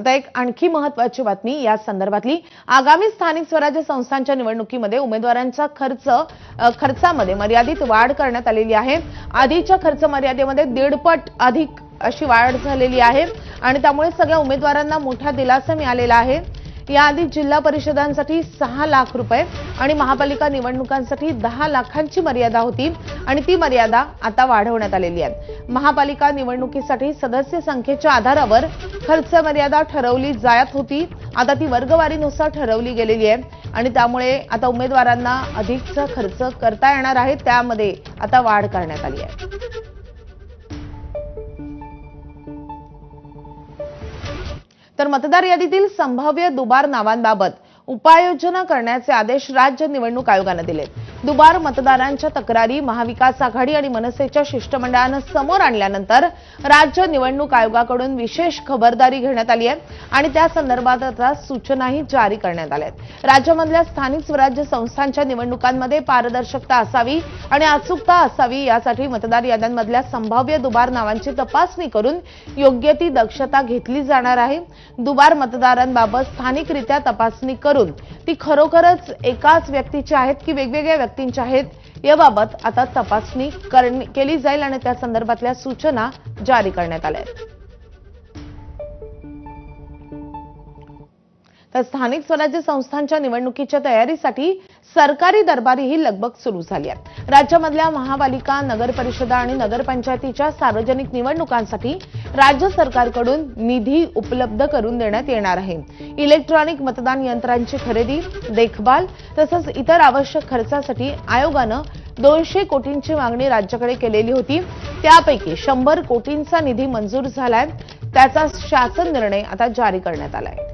आता एक आणखी महत्वाची बातमी या संदर्भातली. आगामी स्थानिक स्वराज्य संस्थांच्या निवडणुकीमध्ये उमेदवारांचा खर्च खर्चामध्ये मर्यादित वाढ करण्यात आलेली आहे. आधीच्या खर्च मर्यादेमध्ये दीडपट अधिक अशी वाढ झालेली आहे आणि त्यामुळे सगळ्या उमेदवारांना मोठा दिलासा मिळालेला आहे. याआधी जिल्हा परिषदांसाठी सहा लाख रुपये आणि महापालिका निवडणुकांसाठी दहा लाखांची मर्यादा होती आणि ती मर्यादा आता वाढवण्यात आलेली आहे. महापालिका निवडणुकीसाठी सदस्य संख्येच्या आधारावर खर्च मर्यादा ठरवली जात होती. आता ती वर्गवारीनुसार ठरवली गेलेली आहे आणि त्यामुळे आता उमेदवारांना अधिकचा खर्च करता येणार आहे. त्यामध्ये आता वाढ करण्यात आली आहे. तर मतदार यादीतील संभाव्य दुबार नावांबाबत उपाययोजना करण्याचे आदेश राज्य निवडणूक आयोगानं दिले दुबार मतदारांच्या तक्रारी महाविकास आघाडी आणि मनसेच्या शिष्टमंडळानं समोर आणल्यानंतर राज्य निवडणूक आयोगाकडून विशेष खबरदारी घेण्यात आली आहे आणि त्या संदर्भात आता सूचनाही जारी करण्यात आल्या आहेत. राज्यामधल्या स्थानिक स्वराज्य संस्थांच्या निवडणुकांमध्ये पारदर्शकता असावी आणि अचूकता असावी यासाठी मतदार याद्यांमधल्या संभाव्य दुबार नावांची तपासणी करून योग्य ती दक्षता घेतली जाणार आहे. दुबार मतदारांबाबत स्थानिकरित्या तपासणी करून ती खरोखरच एकाच व्यक्तीची आहेत की वेगवेगळ्या व्यक्तींच्या आहेत. याबाबत आता तपासणी केली जाईल आणि त्या संदर्भातल्या सूचना जारी करण्यात आल्या आहेत. तर स्थानिक स्वराज्य संस्थांच्या निवडणुकीच्या तयारीसाठी सरकारी दरबारी ही लगबग सुरू झाली आहे राज्यामधल्या महापालिका नगर परिषदा आणि नगरपंचायतीच्या सार्वजनिक निवडणुकांसाठी राज्य सरकारकडून निधी उपलब्ध करून देण्यात येणार आहे. इलेक्ट्रॉनिक मतदान यंत्रांची खरेदी देखभाल तसंच इतर आवश्यक खर्चासाठी आयोगानं दोनशे कोटींची मागणी राज्याकडे केलेली होती. त्यापैकी शंभर कोटींचा निधी मंजूर झालाय. त्याचा शासन निर्णय आता जारी करण्यात आलाय.